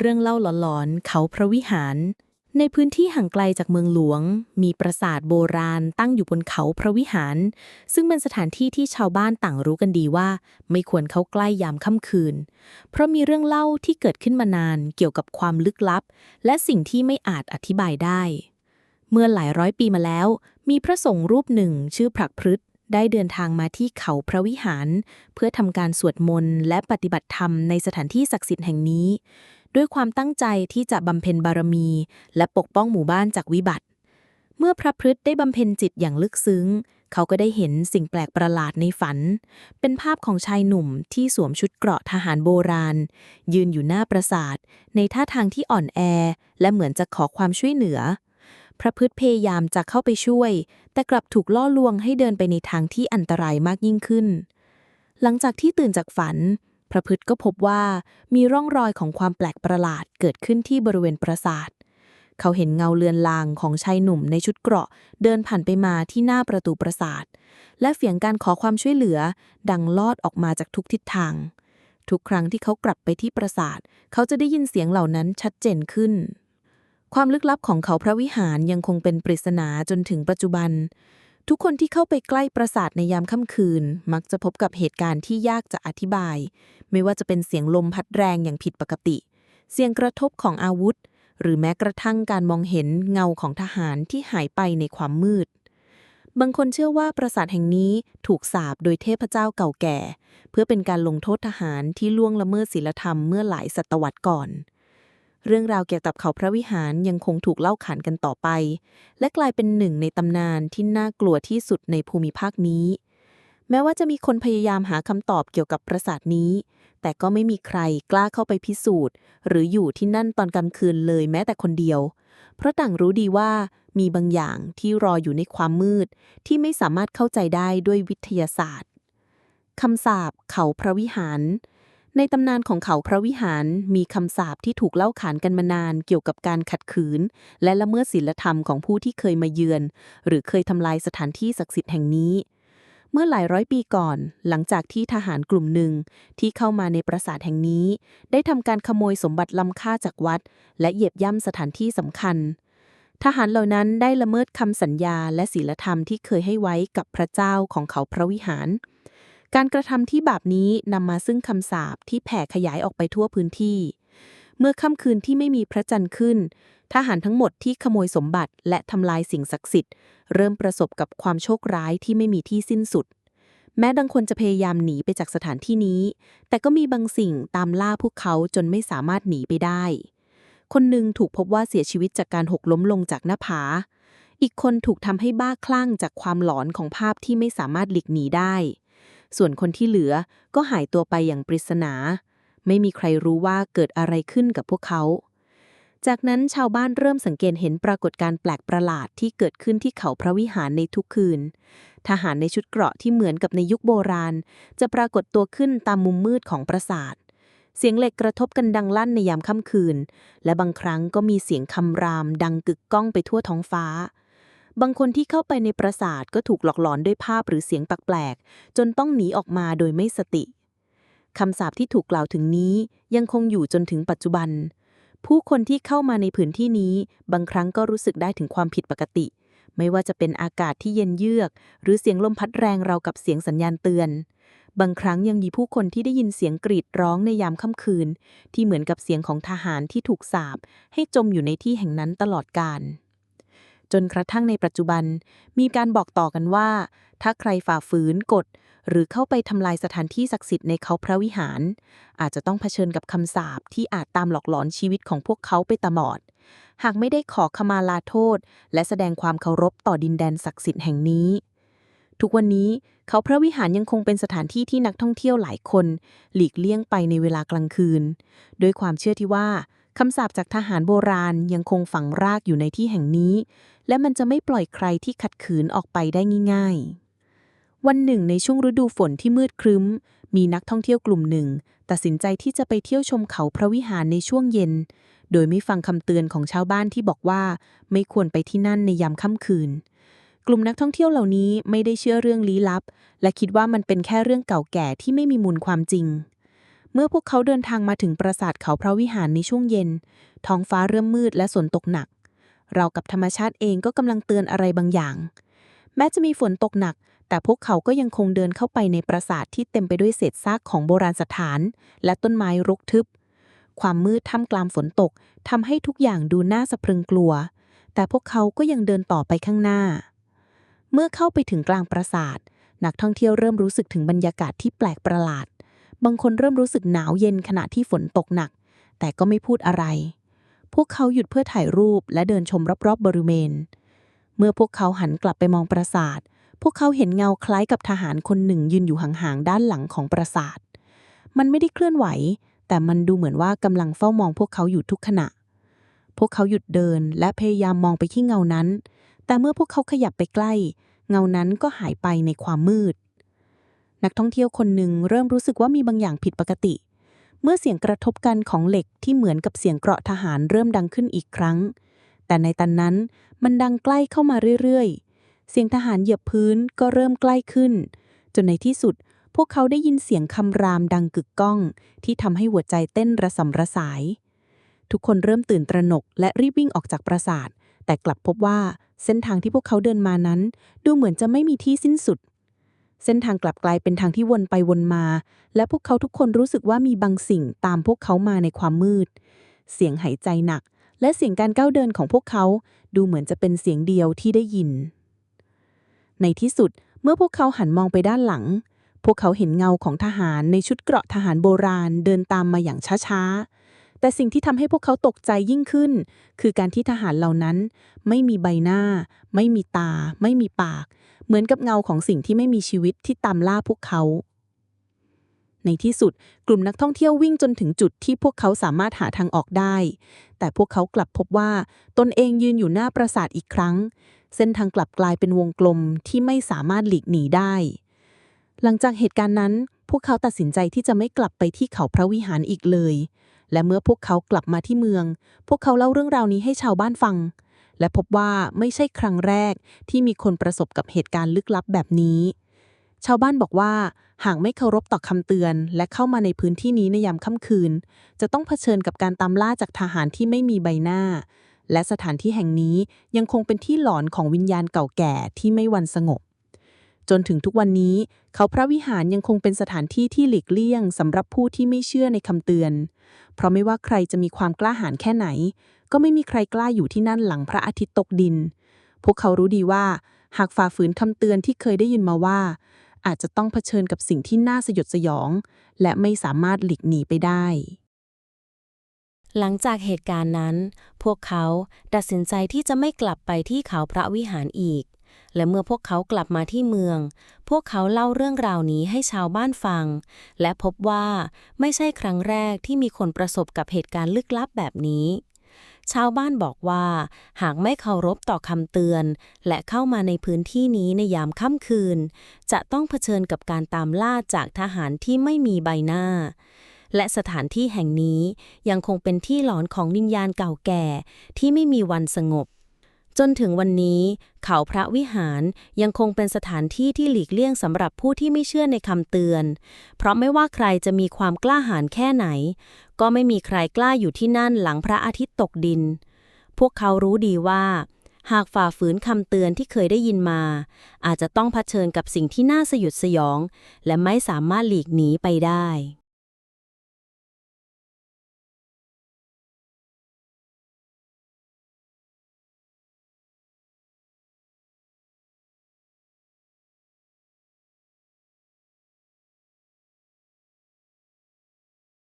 เรื่องเล่าหลอนๆ เขาพระวิหาร ในพื้นที่ห่างไกลจากเมืองหลวง มีปราสาทโบราณตั้งอยู่บนเขาพระวิหาร ซึ่งเป็นสถานที่ที่ชาวบ้านต่างรู้กันดีว่า ไม่ควรเข้าใกล้ยามค่ำคืน เพราะมีเรื่องเล่าที่เกิดขึ้นมานานเกี่ยวกับความลึกลับ และสิ่งที่ไม่อาจอธิบายได้ เมื่อหลายร้อยปีมาแล้ว มีพระสงฆ์รูปหนึ่งชื่อพระพฤษได้เดินทางมาที่เขาพระวิหาร เพื่อทำการสวดมนต์และปฏิบัติธรรมในสถานที่ศักดิ์สิทธิ์แห่งนี้ ด้วยความตั้งใจที่จะบำเพ็ญบารมี และปกป้องหมู่บ้านจากวิบัติ เมื่อพระพฤษได้บำเพ็ญจิตอย่างลึกซึ้ง เขาก็ได้เห็นสิ่งแปลกประหลาดในฝัน เป็นภาพของชายหนุ่มที่สวมชุดเกราะทหารโบราณ ยืนอยู่หน้าปราสาท ในท่าทางที่อ่อนแอ และเหมือนจะขอความช่วยเหลือ พระพฤษพยายามจะเข้าไปช่วย แต่กลับถูกล่อลวงให้เดินไปในทางที่อันตรายมากยิ่งขึ้น หลังจากที่ตื่นจากฝัน พระพฤษก็พบว่ามีร่องรอยของความแปลกประหลาดเกิดขึ้นที่บริเวณปราสาท เขาเห็นเงาเลือนลางของชายหนุ่มในชุดเกราะ เดินผ่านไปมาที่หน้าประตูปราสาท และเสียงการขอความช่วยเหลือ ดังลอดออกมาจากทุกทิศทาง ทุกครั้งที่เขากลับไปที่ปราสาท เขาจะได้ยินเสียงเหล่านั้นชัดเจนขึ้น ความลึกลับของเขาพระวิหารยังคงเป็นปริศนาจนถึงปัจจุบัน ทุกคนที่เข้าไปใกล้ปราสาทในยามค่ำคืน มักจะพบกับเหตุการณ์ที่ยากจะอธิบาย ไม่ว่าจะเป็นเสียงลมพัดแรงอย่างผิดปกติ เสียงกระทบของอาวุธ หรือแม้กระทั่งการมองเห็นเงาของทหารที่หายไปในความมืด บางคนเชื่อว่าปราสาทแห่งนี้ถูกสาปโดยเทพเจ้าเก่าแก่ เพื่อเป็นการลงโทษทหารที่ล่วงละเมิดศีลธรรมเมื่อหลายศตวรรษก่อน เรื่องราวเกี่ยวกับเขาพระวิหารยังคงถูกเล่าขานกันต่อไป และกลายเป็นหนึ่งในตำนานที่น่ากลัวที่สุดในภูมิภาคนี้ แม้ว่าจะมีคนพยายามหาคำตอบเกี่ยวกับปราสาทนี้ แต่ก็ไม่มีใครกล้าเข้าไปพิสูจน์ หรืออยู่ที่นั่นตอนกลางคืนเลยแม้แต่คนเดียว เพราะต่างรู้ดีว่ามีบางอย่างที่รออยู่ในความมืด ที่ไม่สามารถเข้าใจได้ด้วยวิทยาศาสตร์คำสาปเขาพระวิหาร ในตำนานของเขาพระวิหารมีคำสาปที่ถูกเล่าขานกันมานานเกี่ยวกับการขัดขืน และละเมิดศีลธรรมของผู้ที่เคยมาเยือน หรือเคยทำลายสถานที่ศักดิ์สิทธิ์แห่งนี้ เมื่อหลายร้อยปีก่อน หลังจากที่ทหารกลุ่มหนึ่งที่เข้ามาในปราสาทแห่งนี้ ได้ทำการขโมยสมบัติล้ำค่าจากวัด และเหยียบย่ำสถานที่สำคัญ ทหารเหล่านั้นได้ละเมิดคำสัญญาและศีลธรรมที่เคยให้ไว้กับพระเจ้าของเขาพระวิหาร การกระทำที่แบาปนี้นำมาซึ่งคำสาปที่แผ่ขยายออกไปทั่วพื้นที่ เมื่อค่ำคืนที่ไม่มีพระจันทร์ขึ้น ทหารทั้งหมดที่ขโมยสมบัติและทำลายสิ่งศักดิ์สิทธิ์ เริ่มประสบกับความโชคร้ายที่ไม่มีที่สิ้นสุด แม้บางคนจะพยายามหนีไปจากสถานที่นี้ แต่ก็มีบางสิ่งตามล่าพวกเขาจนไม่สามารถหนีไปได้ คนหนึ่งถูกพบว่าเสียชีวิตจากการหกล้มลงจากหน้าผา อีกคนถูกทำให้บ้าคลั่งจากความหลอนของภาพที่ไม่สามารถหลีกหนีได้ ส่วนคนที่เหลือก็หายตัวไปอย่างปริศนา ไม่มีใครรู้ว่าเกิดอะไรขึ้นกับพวกเขา จากนั้นชาวบ้านเริ่มสังเกตเห็นปรากฏการณ์แปลกประหลาดที่เกิดขึ้นที่เขาพระวิหารในทุกคืน ทหารในชุดเกราะที่เหมือนกับในยุคโบราณ จะปรากฏตัวขึ้นตามมุมมืดของปราสาทเสียงเหล็กกระทบกันดังลั่นในยามค่ำคืน และบางครั้งก็มีเสียงคำรามดังกึกก้องไปทั่วท้องฟ้า บางคนที่เข้าไปในปราสาทก็ถูกหลอกหลอนด้วยภาพหรือเสียงแปลกๆ จนต้องหนีออกมาโดยไม่สติคำสาปที่ถูกกล่าวถึงนี้ยังคงอยู่จนถึงปัจจุบัน ผู้คนที่เข้ามาในพื้นที่นี้ บางครั้งก็รู้สึกได้ถึงความผิดปกติ ไม่ว่าจะเป็นอากาศที่เย็นเยือก หรือเสียงลมพัดแรงราวกับเสียงสัญญาณเตือน บางครั้งยังมีผู้คนที่ได้ยินเสียงกรีดร้องในยามค่ำคืน ที่เหมือนกับเสียงของทหารที่ถูกสาปให้จมอยู่ในที่แห่งนั้นตลอดกาล จนกระทั่งในปัจจุบัน มีการบอกต่อกันว่า ถ้าใครฝ่าฝืนกฎ หรือเข้าไปทำลายสถานที่ศักดิ์สิทธิ์ในเขาพระวิหาร อาจจะต้องเผชิญกับคำสาปที่อาจตามหลอกหลอนชีวิตของพวกเขาไปตลอด หากไม่ได้ขอขมาลาโทษ และแสดงความเคารพต่อดินแดนศักดิ์สิทธิ์แห่งนี้ทุกวันนี้เขาพระวิหารยังคงเป็นสถานที่ที่นักท่องเที่ยวหลายคน หลีกเลี่ยงไปในเวลากลางคืน ด้วยความเชื่อที่ว่า คำสาปจากทหารโบราณยังคงฝังรากอยู่ในที่แห่งนี้ และมันจะไม่ปล่อยใครที่ขัดขืนออกไปได้ง่ายๆ วันหนึ่งในช่วงฤดูฝนที่มืดครึ้ม มีนักท่องเที่ยวกลุ่มหนึ่ง ตัดสินใจที่จะไปเที่ยวชมเขาพระวิหารในช่วงเย็น โดยไม่ฟังคำเตือนของชาวบ้านที่บอกว่าไม่ควรไปที่นั่นในยามค่ำคืน กลุ่มนักท่องเที่ยวเหล่านี้ไม่ได้เชื่อเรื่องลี้ลับ และคิดว่ามันเป็นแค่เรื่องเก่าแก่ที่ไม่มีมูลความจริง เมื่อพวกเขาเดินทางมาถึงปราสาทเขาพระวิหารในช่วงเย็น ท้องฟ้าเริ่มมืดและฝนตกหนัก เรากับธรรมชาติเองก็กำลังเตือนอะไรบางอย่าง แม้จะมีฝนตกหนัก แต่พวกเขาก็ยังคงเดินเข้าไปในปราสาทที่เต็มไปด้วยเศษซากของโบราณสถาน และต้นไม้รกทึบ ความมืดท่ามกลางฝนตกทำให้ทุกอย่างดูน่าสะพรึงกลัว แต่พวกเขาก็ยังเดินต่อไปข้างหน้า เมื่อเข้าไปถึงกลางปราสาทนักท่องเที่ยวเริ่มรู้สึกถึงบรรยากาศที่แปลกประหลาด บางคนเริ่มรู้สึกหนาวเย็นขณะที่ฝนตกหนัก แต่ก็ไม่พูดอะไร พวกเขาหยุดเพื่อถ่ายรูปและเดินชมรอบๆบริเวณ เมื่อพวกเขาหันกลับไปมองปราสาท พวกเขาเห็นเงาคล้ายกับทหารคนหนึ่งยืนอยู่ห่างๆด้านหลังของปราสาท มันไม่ได้เคลื่อนไหว แต่มันดูเหมือนว่ากำลังเฝ้ามองพวกเขาอยู่ทุกขณะ พวกเขาหยุดเดินและพยายามมองไปที่เงานั้น แต่เมื่อพวกเขาขยับไปใกล้ เงานั้นก็หายไปในความมืด นักท่องเที่ยวคนหนึ่งเริ่มรู้สึกว่ามีบางอย่างผิดปกติ เมื่อเสียงกระทบกันของเหล็กที่เหมือนกับเสียงเกราะทหารเริ่มดังขึ้นอีกครั้ง แต่ในตอนนั้นมันดังใกล้เข้ามาเรื่อยๆ เสียงทหารเหยียบพื้นก็เริ่มใกล้ขึ้น จนในที่สุดพวกเขาได้ยินเสียงคำรามดังกึกก้อง ที่ทำให้หัวใจเต้นระสำระสาย ทุกคนเริ่มตื่นตระหนกและรีบวิ่งออกจากปราสาท แต่กลับพบว่าเส้นทางที่พวกเขาเดินมานั้น ดูเหมือนจะไม่มีที่สิ้นสุด เส้นทางกลับกลายเป็นทางที่วนไปวนมา และพวกเขาทุกคนรู้สึกว่ามีบางสิ่งตามพวกเขามาในความมืด เสียงหายใจหนัก และเสียงการก้าวเดินของพวกเขา ดูเหมือนจะเป็นเสียงเดียวที่ได้ยิน ในที่สุดเมื่อพวกเขาหันมองไปด้านหลัง พวกเขาเห็นเงาของทหารในชุดเกราะทหารโบราณเดินตามมาอย่างช้าๆ แต่สิ่งที่ทำให้พวกเขาตกใจยิ่งขึ้น คือการที่ทหารเหล่านั้น ไม่มีใบหน้า ไม่มีตา ไม่มีปาก เหมือนกับเงาของสิ่งที่ไม่มีชีวิตที่ตามล่าพวกเขา ในที่สุด กลุ่มนักท่องเที่ยววิ่งจนถึงจุดที่พวกเขาสามารถหาทางออกได้ แต่พวกเขากลับพบว่าตนเองยืนอยู่หน้าปราสาทอีกครั้ง เส้นทางกลับกลายเป็นวงกลมที่ไม่สามารถหลีกหนีได้ หลังจากเหตุการณ์นั้น พวกเขาตัดสินใจที่จะไม่กลับไปที่เขาพระวิหารอีกเลย และเมื่อพวกเขากลับมาที่เมือง พวกเขาเล่าเรื่องราวนี้ให้ชาวบ้านฟัง และพบว่าไม่ใช่ครั้งแรกที่มีคนประสบกับเหตุการณ์ลึกลับแบบนี้ ชาวบ้านบอกว่าหากไม่เคารพต่อคำเตือน และเข้ามาในพื้นที่นี้ในยามค่ำคืน จะต้องเผชิญกับการตามล่าจากทหารที่ไม่มีใบหน้า และสถานที่แห่งนี้ยังคงเป็นที่หลอนของวิญญาณเก่าแก่ที่ไม่วันสงบ จนถึงทุกวันนี้ เขาพระวิหารยังคงเป็นสถานที่ที่หลีกเลี่ยงสำหรับผู้ที่ไม่เชื่อในคำเตือน เพราะไม่ว่าใครจะมีความกล้าหาญแค่ไหน ก็ไม่มีใครกล้าอยู่ที่นั่นหลังพระอาทิตย์ตกดิน พวกเขารู้ดีว่า หากฝ่าฝืนคำเตือนที่เคยได้ยินมาว่า อาจจะต้องเผชิญกับสิ่งที่น่าสยดสยอง และไม่สามารถหลีกหนีไปได้ หลังจากเหตุการณ์นั้น พวกเขาตัดสินใจที่จะไม่กลับไปที่เขาพระวิหารอีก และเมื่อพวกเขากลับมาที่เมือง พวกเขาเล่าเรื่องราวนี้ให้ชาวบ้านฟัง และพบว่าไม่ใช่ครั้งแรกที่มีคนประสบกับเหตุการณ์ลึกลับแบบนี้ ชาวบ้านบอกว่า หากไม่เคารพต่อคำเตือน และเข้ามาในพื้นที่นี้ในยามค่ำคืน จะต้องเผชิญกับการตามล่าจากทหารที่ไม่มีใบหน้าและสถานที่แห่งนี้ยังคงเป็นที่หลอนของวิญญาณเก่าแก่ที่ไม่มีวันสงบ จนถึงวันนี้ เขาพระวิหารยังคงเป็นสถานที่ที่หลีกเลี่ยงสำหรับผู้ที่ไม่เชื่อในคำเตือน เพราะไม่ว่าใครจะมีความกล้าหาญแค่ไหน ก็ไม่มีใครกล้าอยู่ที่นั่นหลังพระอาทิตย์ตกดิน พวกเขารู้ดีว่า หากฝ่าฝืนคำเตือนที่เคยได้ยินมา อาจจะต้องเผชิญกับสิ่งที่น่าสยดสยอง และไม่สามารถหลีกหนีไปได้